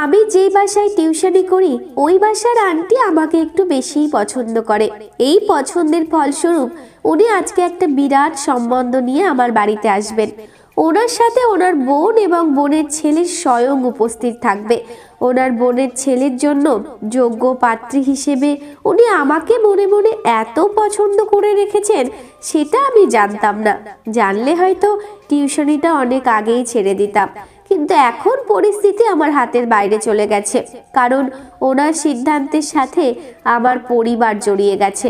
আমি যে বাসায় টিউশনি করি, ওই বাসার আন্টি আমাকে একটু বেশিই পছন্দ করে। এই পছন্দের ফলস্বরূপ উনি আজকে একটা বিরাট সম্বন্ধ নিয়ে আমার বাড়িতে আসবেন। ওনার সাথে ওনার বোন এবং বোনের ছেলে স্বয়ং উপস্থিত থাকবে। ওনার বোনের ছেলের জন্য যোগ্য পাত্রী হিসেবে উনি আমাকে মনে মনে এত পছন্দ করে রেখেছেন, সেটা আমি জানতাম না। জানলে হয়তো টিউশনিটা অনেক আগেই ছেড়ে দিতাম। কিন্তু এখন পরিস্থিতি আমার হাতের বাইরে চলে গেছে। কারণ ওনার সিদ্ধান্তের সাথে আমার পরিবার জড়িয়ে গেছে।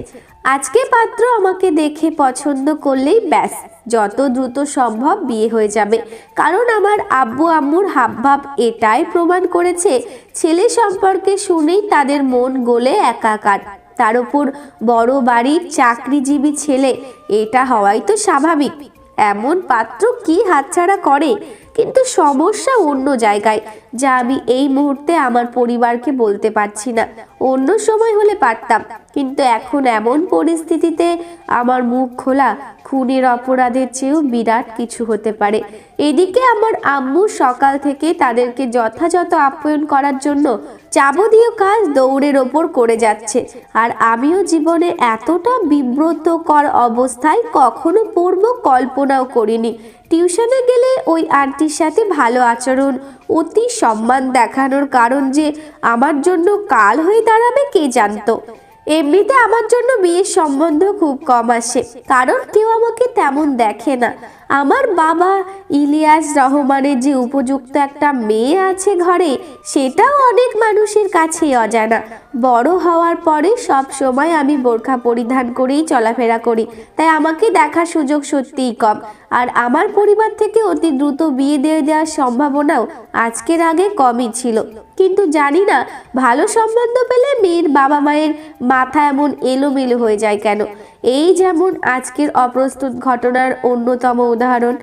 আজকে পাত্র আমাকে দেখে পছন্দ করলেই ব্যাস, যত দ্রুত সম্ভব বিয়ে হয়ে যাবে। কারণ আমার আব্বু আম্মুর হাবভাব এটাই প্রমাণ করেছে, ছেলে সম্পর্কে শুনেই তাদের মন গলে একাকার। তার উপর বড় বাড়ির চাকরিজীবী ছেলে, এটা হওয়াই তো স্বাভাবিক। এমন পাত্র কি হাতছাড়া করে? কিন্তু সমস্যা অন্য জায়গায়, যা আমি এই মুহূর্তে আমার পরিবারকে বলতে পারছি না। অন্য সময় হলে পারতাম, কিন্তু এখন এমন পরিস্থিতিতে আমার মুখ খোলা খুনের অপরাধের চেয়েও বিরাট কিছু হতে পারে। এদিকে আমার আম্মু সকাল থেকে তাদেরকে যথাযথ আপ্যায়ন করার জন্য যাবতীয় কাজ দৌড়ের ওপর করে যাচ্ছে, আর আমিও জীবনে এতটা বিব্রতকর অবস্থায় কখনো পড়ব কল্পনাও করিনি। টিউশনে গেলে ওই আন্টির সাথে ভালো আচরণ, অতি সম্মান দেখানোর কারণ যে আমার জন্য কাল হয়ে দাঁড়াবে কে জানতো। এমনিতে আমার জন্য বিয়ের সম্বন্ধ খুব কম আসে, কারণ কেউ আমাকে তেমন দেখে না। আমার বাবা ইলিয়াস রহমানের যে উপযুক্ত একটা মেয়ে আছে ঘরে, সেটাও অনেক মানুষের কাছেই অজানা। বড় হওয়ার পরে সব সময় আমি বোরখা পরিধান করেই চলাফেরা করি, তাই আমাকে দেখার সুযোগ সত্যিই কম। আর আমার পরিবার থেকে অতি দ্রুত বিয়ে দিয়ে দেওয়ার সম্ভাবনাও আজকের আগে কমই ছিল। কিন্তু জানি না, ভালো সম্বন্ধ পেলে মেয়ের বাবা মায়ের মাথা এমন এলোমেলো হয়ে যায় কেন? এই যেমন আজকের অপ্রস্তুত ঘটনার অন্যতম উদাহরণ।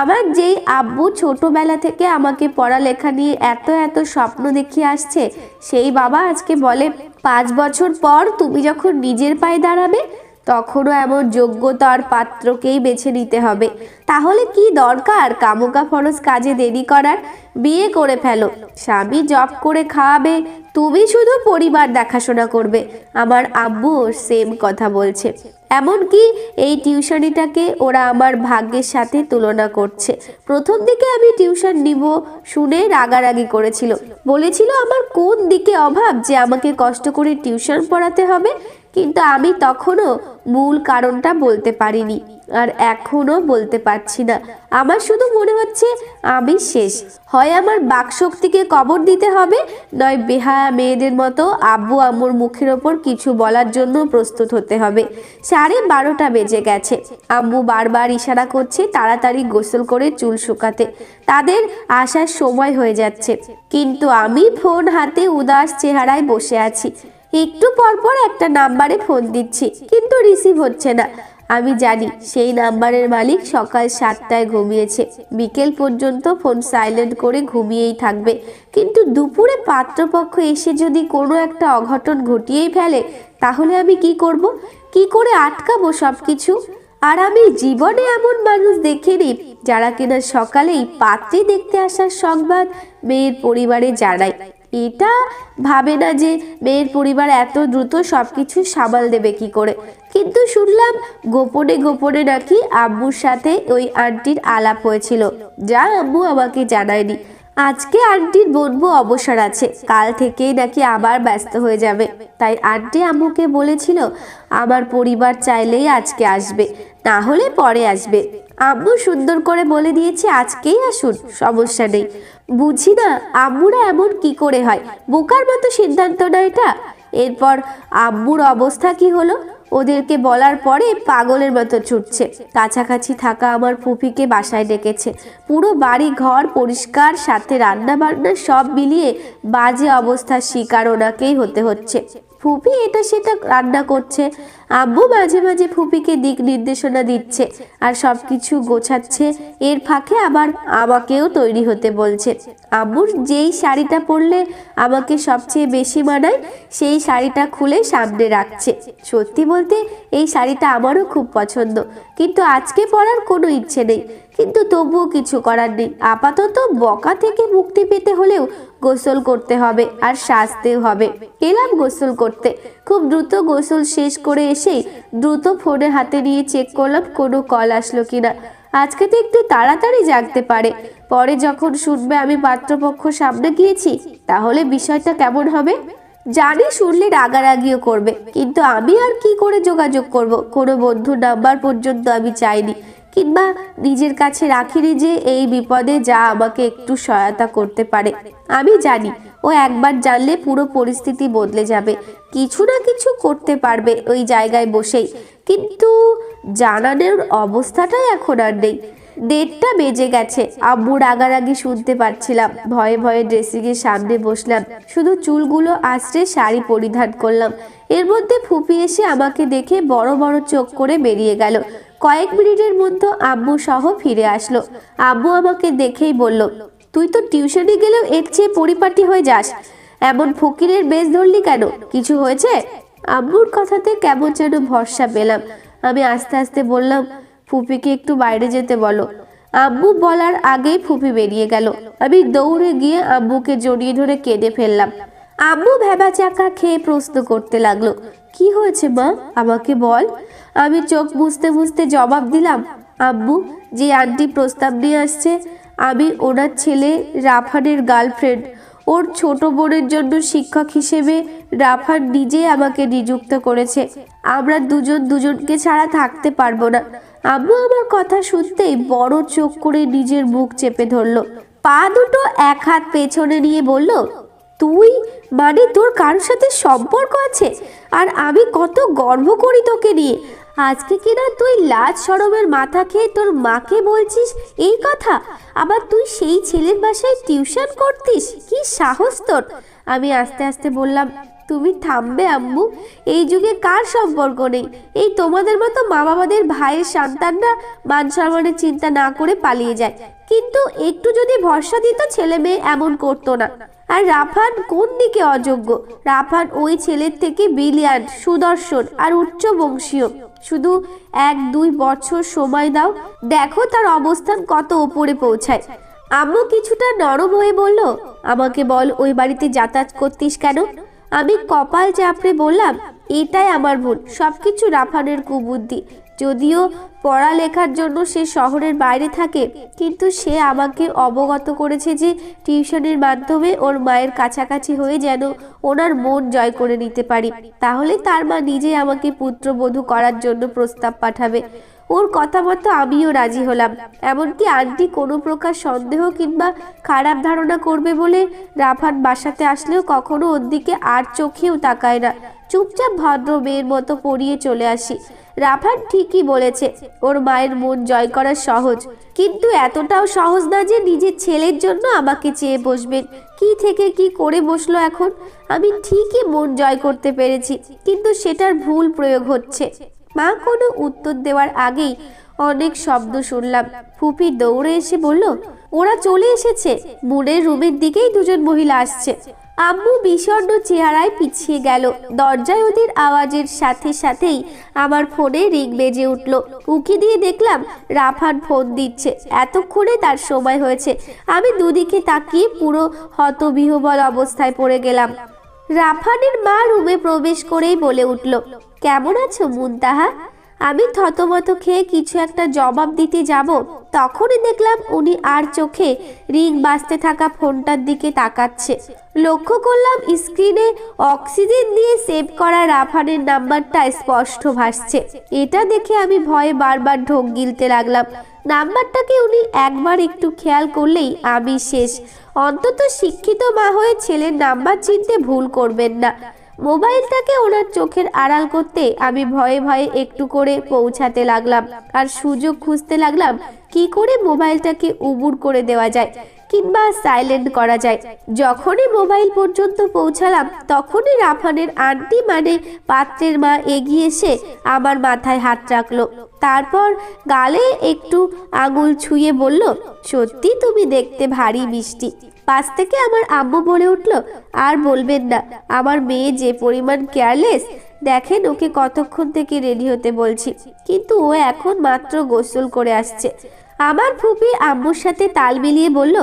আমার যেই আব্বু ছোটবেলা থেকে আমাকে পড়ালেখা নিয়ে এত এত স্বপ্ন দেখিয়ে আসছে, সেই বাবা আজকে বলে, পাঁচ বছর পর তুমি যখন নিজের পায়ে দাঁড়াবে তখনও এমন যোগ্যতার পাত্রকেই বেছে নিতে হবে। তাহলে কি দরকার? কামুকা ফরজ কাজে দেরি করার? বিয়ে করে ফেলো। স্বামী জব করে খাওয়াবে। তুমি শুধু পরিবার দেখাশোনা করবে। আমার আব্বু সেম কথা বলছে। এমনকি এই টিউশনিটাকে ওরা আমার ভাগ্যের সাথে তুলনা করছে। প্রথম দিকে আমি টিউশন নিব শুনে রাগারাগি করেছিল। বলেছিল, আমার কোন দিকে অভাব যে আমাকে কষ্ট করে টিউশন পড়াতে হবে? কিন্তু আমি তখনও মূল কারণটা বলতে পারিনি আর এখনও বলতে পারছি না। আমার শুধু মনে হচ্ছে আমি শেষ। হয় আমার বাকশক্তিকে কবর দিতে হবে, নয় বেহায়া মেয়েদের মতো আব্বু আম্মুর মুখের ওপর কিছু বলার জন্য প্রস্তুত হতে হবে। সাড়ে বারোটা বেজে গেছে। আম্মু বারবার ইশারা করছে তাড়াতাড়ি গোসল করে চুল শুকাতে। তাদের আসার সময় হয়ে যাচ্ছে। কিন্তু আমি ফোন হাতে উদাস চেহারায় বসে আছি। একটু পর পর একটা নাম্বারে ফোন দিচ্ছি, কিন্তু রিসিভ হচ্ছে না। আমি জানি সেই নাম্বারের মালিক সকাল সাতটায় ঘুমিয়েছে। বিকেল পর্যন্ত ফোন সাইলেন্ট করে ঘুমিয়েই থাকবে। কিন্তু দুপুরে পাত্রপক্ষ এসে যদি কোনো একটা অঘটন ঘটিয়েই ফেলে, তাহলে আমি কি করব? কি করে আটকাবো সব কিছু আর আমি জীবনে এমন মানুষ দেখিনি, যারা কিনা সকালেই পাত্রী দেখতে আসার সংবাদ মেয়ের পরিবারে জানায়। এটা ভাবে না যে মেয়ের পরিবার এত দ্রুত সব কিছু সামাল দেবে কি করে। কিন্তু শুনলাম গোপনে গোপনে নাকি আব্বুর সাথে ওই আন্টির আলাপ হয়েছিল। যা আব্বু আমাকে জানায়নি। আজকে আন্টির বলব অবসর আছে। কাল থেকেই নাকি আবার ব্যস্ত হয়ে যাবে। তাই আন্টি আম্মুকে বলেছিল, আমার পরিবার চাইলেই আজকে আসবে, না হলে পরে আসবে। আম্মু সুন্দর করে বলে দিয়েছে, আজকেই আসুন, সমস্যা নেই। বুঝি না আম্মুরা এমন কি করে হয়? বোকার মতো সিদ্ধান্ত না এটা। এরপর আম্মুর অবস্থা কি হলো? ওদেরকে বলার পরে পাগলের মতো ছুটছে। কাছাকাছি থাকা আমার ফুফিকে বাসায় ডেকেছে। পুরো বাড়ি ঘর পরিষ্কার, সাথে রান্না বান্না সব মিলিয়ে বাজে অবস্থার শিকার ওনাকেই হতে হচ্ছে। ফুপি এটা সেটা রান্না করছে। আব্বু মাঝে মাঝে ফুপিকে দিক নির্দেশনা দিচ্ছে আর সব কিছু গোছাচ্ছে। এর ফাঁকে আবার আমাকেও তৈরি হতে বলছে। আব্বুর যেই শাড়িটা পরলে আমাকে সবচেয়ে বেশি মানায়, সেই শাড়িটা খুলে সামনে রাখছে। সত্যি বলতে এই শাড়িটা আমারও খুব পছন্দ। কিন্তু আজকে পরার কোনো ইচ্ছে নেই। কিন্তু তবুও কিছু করার নেই। আপাতত বকা থেকে মুক্তি পেতে হলেও গোসল করতে হবে আর সাজতেও হবে। এলাম গোসল করতে। খুব দ্রুত গোসল শেষ করে এসেই দ্রুত ফোনে হাতে নিয়ে চেক করলাম কোনো কল আসলো কিনা। আজকে তো একটু তাড়াতাড়ি জাগতে পারে। পরে যখন শুনবে আমি পাত্রপক্ষ সামনে গিয়েছি, তাহলে বিষয়টা কেমন হবে? জানি শুনলে রাগারাগিও করবে, কিন্তু আমি আর কি করে যোগাযোগ করব? কোনো বন্ধুর নাম্বার পর্যন্ত আমি চাইনি। কিংবা নিজের কাছে রাখিনি যে এই বিপদে যা আমাকে একটু সহায়তা করতে পারে। আমি জানি, ও একবার জানলে পুরো পরিস্থিতি বদলে যাবে। কিছু না কিছু করতে পারবে ওই জায়গায় বসেই। কিন্তু জানানোর অবস্থাটাই এখন আর নেই। দেড়টা বেজে গেছে আম্মু রাগারাগি শুনতে পাচ্ছিলাম। ভয়ে ভয়ে ড্রেসিংয়ের সামনে বসলাম। শুধু চুলগুলো আশ্রে শাড়ি পরিধান করলাম। এর মধ্যে ফুপি এসে আমাকে দেখে বড় বড় চোখ করে বেরিয়ে গেল। কয়েক মিনিটের মধ্যে আম্মু সহ ফিরে আসলো। আম্মু আমাকে দেখেই বলল, তুই তো টিউশনে গেলেও এর চেয়ে পরিপাটি হয়ে যাস। এমন ফকিরের বেশ ধরলি কেন? কিছু হয়েছে? আম্মুর কথাতে কেমন যেন ভরসা পেলাম। আমি আস্তে আস্তে বললাম ফুপিকে একটু বাইরে যেতে বলো। আব্বু বলার আগেই ফুপি বেরিয়ে গেল। আমি দৌড়ে গিয়ে আব্বুকে জড়িয়ে ধরে কেঁদে ফেললাম। আব্বু ভেবা চাকা খেয়ে প্রশ্ন করতে লাগল কি হয়েছে মা? আমাকে বল। আমি চোখ বুঝতে বুঝতে জবাব দিলাম, আব্বু, যে আন্টি প্রস্তাব নিয়ে আসছে, আমি ওনার ছেলে রাফানের গার্লফ্রেন্ড। ওর ছোট বোনের জন্য শিক্ষক হিসেবে রাফান নিজে আমাকে নিযুক্ত করেছে। আমরা দুজন দুজনকে ছাড়া থাকতে পারব না। আম্মু আমার কথা শুনতেই বড় চোখ করে নিজের মুখ চেপে ধরলো। পা দুটো এক হাত পেছনে নিয়ে বলল তুই? মানে তোর কারোর সাথে সম্পর্ক আছে? আর আমি কত গর্ব করি তোকে নিয়ে। আজকে কিনা তুই লাজ সরমের মাথা খেয়ে তোর মাকে বলছিস এই কথা? আবার তুই সেই ছেলের বাসায় টিউশন করতিস? কি সাহস তোর? আমি আস্তে আস্তে বললাম তুমি থামবে, আম্মু? এই যুগে কার সম্পর্ক নেই? এই তোমাদের মতো মা বাবাদের ভাইয়ের সন্তানরা মান সম্মানের চিন্তা না করে পালিয়ে যায়। কিন্তু একটু যদি ভরসা দিত ছেলে মেয়ে এমন করতো না। আর রাফান কোন দিকে অযোগ্য? রাফান ওই ছেলের থেকে বিলিয়ান সুদর্শন আর উচ্চ বংশীয় শুধু এক, দুই বছর সময় দাও, দেখো তার অবস্থান কত ওপরে পৌঁছায়। আম্মু কিছুটা নরম হয়ে বলল, আমাকে বল ওই বাড়িতে যাতায়াত করতিস কেন? আমি কপাল চাপড়ে বললাম, এটাই আমার ভুল। সবকিছু রাফানের কুবুদ্ধি। যদিও পড়ালেখার জন্য সে শহরের বাইরে থাকে, কিন্তু সে আমাকে অবগত করেছে যে টিউশনের মাধ্যমে ওর মায়ের কাছাকাছি হয়ে যেন ওনার মন জয় করে নিতে পারি। তাহলে তার মা নিজে আমাকে পুত্রবধূ করার জন্য প্রস্তাব পাঠাবে। ওর কথা মতো আমিও রাজি হলাম। এমনকি আন্টি কোনো প্রকার সন্দেহ কিংবা খারাপ ধারণা করবে বলে রাফান বাসাতে আসলেও কখনো ওর দিকে আর চোখেও তাকায় না। চুপচাপ ভদ্র মেয়ের মতো পড়িয়ে চলে আসি। রাফান ঠিকই বলেছে, ওর মায়ের মন জয় করা সহজ। কিন্তু এতটাও সহজ না যে নিজের ছেলের জন্য আমাকে চেয়ে বসবেন। কি থেকে কি করে বসল এখন? আমি ঠিকই মন জয় করতে পেরেছি, কিন্তু সেটার ভুল প্রয়োগ হচ্ছে। মা কোনো উত্তর দেওয়ার আগেই অনেক শব্দ শুনলাম। ফুপি দৌড়ে এসে বলল, ওরা চলে এসেছে। মুনের রুমের দিকেই দুজন মহিলা আসছে। আম্মু বিষণ্ণ চেহারায় পিছিয়ে গেল। দরজায় ওদের আওয়াজের সাথে সাথেই আমার ফোনে রিং বেজে উঠল। উকি দিয়ে দেখলাম, রাফান ফোন দিচ্ছে। এতক্ষণে তার সময় হয়েছে। আমি দুদিকে তাকিয়ে পুরো হতবিহবল অবস্থায় পড়ে গেলাম। রাফানের মা রুমে প্রবেশ করেই বলে উঠল কেমন আছো মুনতাহা? আমি থতমত খেয়ে কিছু একটা জবাব দিতে যাব। তখনই দেখলাম উনি আর চোখে রিং বাজতে থাকা ফোনটার দিকে তাকাচ্ছে। লক্ষ্য করলাম স্ক্রিনে অক্সিজেন দিয়ে সেভ করা রাফানের নাম্বারটা স্পষ্ট ভাসছে। এটা দেখে আমি ভয়ে বারবার ঢোক গিলতে লাগলাম। নাম্বারটাকে উনি একবার একটু খেয়াল করলেই আমি শেষ। অন্তত শিক্ষিত মা হয়ে ছেলের নাম্বার চিনতে ভুল করবেন না। মোবাইলটাকে ওনার চোখের আড়াল করতে আমি ভয়ে ভয়ে একটু করে পৌঁছাতে লাগলাম। আর সুযোগ খুঁজতে লাগলাম কি করে মোবাইলটাকে উবুর করে দেওয়া যায় কিংবা সাইলেন্ট করা যায়। যখনই মোবাইল পর্যন্ত পৌঁছালাম, তখনই রাফানের আন্টি মানে পাত্রের মা এগিয়ে এসে আমার মাথায় হাত রাখল। তারপর গালে একটু আঙুল ছুঁয়ে বলল, সত্যি তুমি দেখতে ভারী মিষ্টি। পাশ থেকে আমার আম্মু বলে উঠল, আর বলবেন না, আমার মেয়ে যে পরিমাণ কেয়ারলেস দেখেন ওকে কতক্ষণ থেকে রেডি হতে বলছি। কিন্তু ও এখন মাত্র গোসল করে আসছে। আমার ফুপি আম্মুর সাথে তাল মিলিয়ে বলল,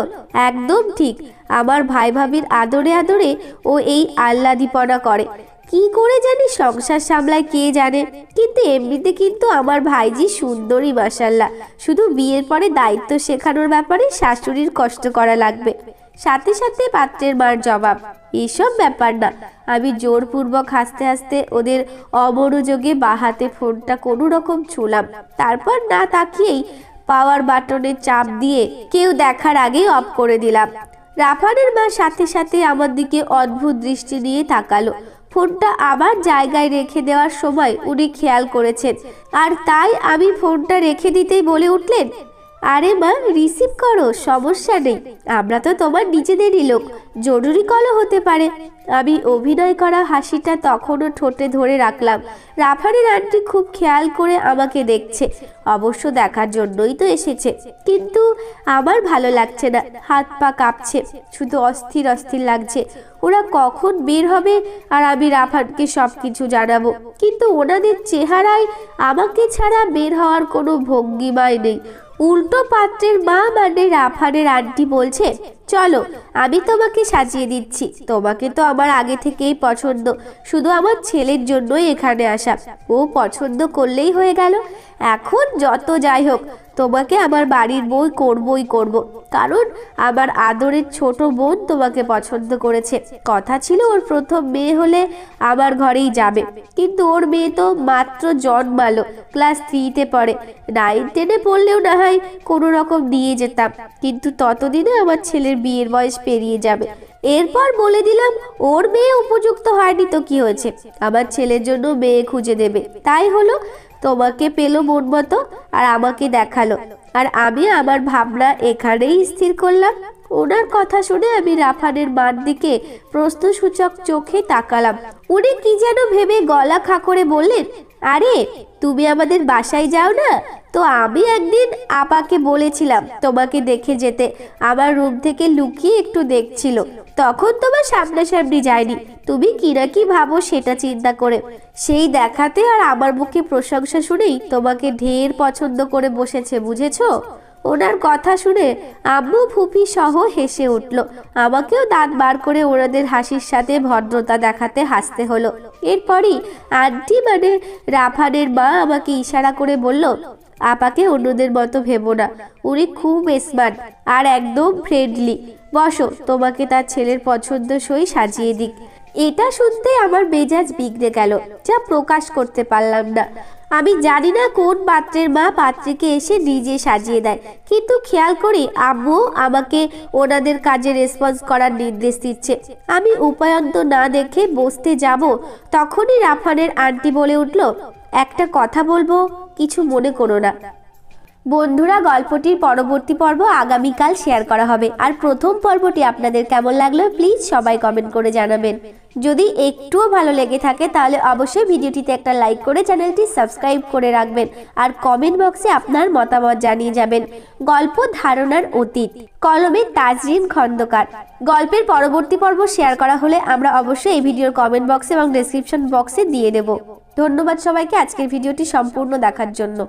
একদম ঠিক, আমার ভাই ভাবির আদরে আদরে ও এই আহ্লাদিপনা করে। কি করে জানি সংসার সামলায় কে জানে, কিন্তু এমনিতে কিন্তু আমার ভাইজি সুন্দরী মাসাল্লাহ শুধু বিয়ের পরে দায়িত্ব শেখানোর ব্যাপারে শাশুড়ির কষ্ট করা লাগবে। সাথে সাথে পাত্রের মার জবাব, এসব ব্যাপার না। আমি জোরপূর্বক হাসতে হাসতে ওদের অমনোযোগে বাহাতে ফোনটা কোনো রকম ছুলাম। তারপর না তাকিয়েই পাওয়ার বাটনে চাপ দিয়ে কেউ দেখার আগেই অফ করে দিলাম। রাফানের মা সাথে সাথে আমার দিকে অদ্ভুত দৃষ্টি নিয়ে তাকালো। ফোনটা আবার জায়গায় রেখে দেওয়ার সময় উনি খেয়াল করেছেন। আর তাই আমি ফোনটা রেখে দিতেই বলে উঠলেন আরে মা রিসিভ করো, সমস্যা নেই। আমরা তো তোমার নিজেদেরই লোক, জরুরি কলও হতে পারে। আমি অভিনয় করা হাসিটা তখনও ঠোঁটে ধরে রাখলাম। রাফারের আন্টি খুব খেয়াল করে আমাকে দেখছে, অবশ্য দেখার জন্যই তো এসেছে। কিন্তু আমার ভালো লাগছে না, হাত পা কাঁপছে, শুধু অস্থির অস্থির লাগছে। ওরা কখন বের হবে আর আমি রাফানকে সব কিছু জানাব। কিন্তু ওনাদের চেহারায় আমাকে ছাড়া বের হওয়ার কোনো ভঙ্গিমায় নেই। উল্টো পাত্রের মা মানে রাফারের আন্টি বলছে চলো, আমি তোমাকে সাজিয়ে দিচ্ছি। তোমাকে তো আমার আগে থেকেই পছন্দ। শুধু আমার ছেলের জন্যই এখানে আসা। ও পছন্দ করলেই হয়ে গেল। এখন যত যাই হোক, তোমাকে আমার বাড়ির বই করবই করব। কারণ আমার আদরের ছোট বোন তোমাকে পছন্দ করেছে। কথা ছিল ওর প্রথম মেয়ে হলে আমার ঘরেই যাবে। কিন্তু ওর মেয়ে তো মাত্র জন্মালো, ক্লাস থ্রিতে পড়ে। নাইন টেনে পড়লেও না হয় কোনো রকম নিয়ে যেতাম। কিন্তু ততদিনে আমার ছেলের বিয়ের বয়স পেরিয়ে যাবে। এরপর বলে দিলাম, ওর মেয়ে উপযুক্ত হয়নি তো কি হয়েছে? আমার ছেলের জন্য মেয়ে খুঁজে দেবে। তাই হলো, তোমাকে পেল মন মতো আর আমাকে দেখাল। আর আমি আমার ভাবনা এখানেই স্থির করলাম। ওনার কথা শুনে আমি রাফানের মার দিকে প্রশ্নসূচক চোখে তাকালাম। উনি কি যেন ভেবে গলা খাকরে বললেন আরে, তুমি আমাদের বাসায় যাও না? তো আমি একদিন আপাকে বলেছিলাম তোমাকে দেখে যেতে। আমার রুম থেকে লুকিয়ে একটু দেখছিল। তখন তোমার সামনাসামনি যায়নি। তুমি কিনা কি ভাবো সেটা চিন্তা করে। সেই দেখাতে আর আমার মুখে প্রশংসা শুনেই তোমাকে ঢের পছন্দ করে বসেছে, বুঝেছ? ওনার কথা শুনে আম্মু ফুপি সহ হেসে উঠল। আমাকেও দাঁত বার করে ওনাদের হাসির সাথে ভদ্রতা দেখাতে হাসতে হলো। এরপরই আন্টি মানে রাফানের মা আমাকে ইশারা করে বলল, আপাকে অন্যদের মতো ভেবো না। উনি খুব স্মার্ট আর একদম ফ্রেন্ডলি বসো, তোমাকে তার ছেলের পছন্দসই সাজিয়ে দিক। এটা শুনতে আমার মেজাজ বিগড়ে গেল। যা প্রকাশ করতে পারলাম না। আমি জানি না কোন পাত্রের মা পাত্রীকে এসে নিজে সাজিয়ে দেয়। কিন্তু খেয়াল করি আব্বু আমাকে ওনাদের কাজে রেসপন্স করার নির্দেশ দিচ্ছে। আমি উপায়ন্ত না দেখে বসতে যাব, তখনই রাফানের আন্টি বলে উঠল, একটা কথা বলব, কিছু মনে করো না। বন্ধুরা, গল্পটির পরবর্তী পর্ব আগামীকাল শেয়ার করা হবে। আর প্রথম পর্বটি আপনাদের কেমন লাগল প্লিজ সবাই কমেন্ট করে জানাবেন। যদি একটুও ভালো লেগে থাকে, তাহলে অবশ্যই ভিডিওটিতে একটা লাইক করে চ্যানেলটি সাবস্ক্রাইব করে রাখবেন আর কমেন্ট বক্সে আপনার মতামত জানিয়ে যাবেন। গল্প ধারণার অতীত, কলমে তাজরিন খন্দকার। গল্পের পরবর্তী পর্ব শেয়ার করা হলে আমরা অবশ্যই এই ভিডিওর কমেন্ট বক্সে এবং ডেসক্রিপশন বক্সে দিয়ে দেব। ধন্যবাদ সবাইকে আজকের ভিডিওটি সম্পূর্ণ দেখার জন্য।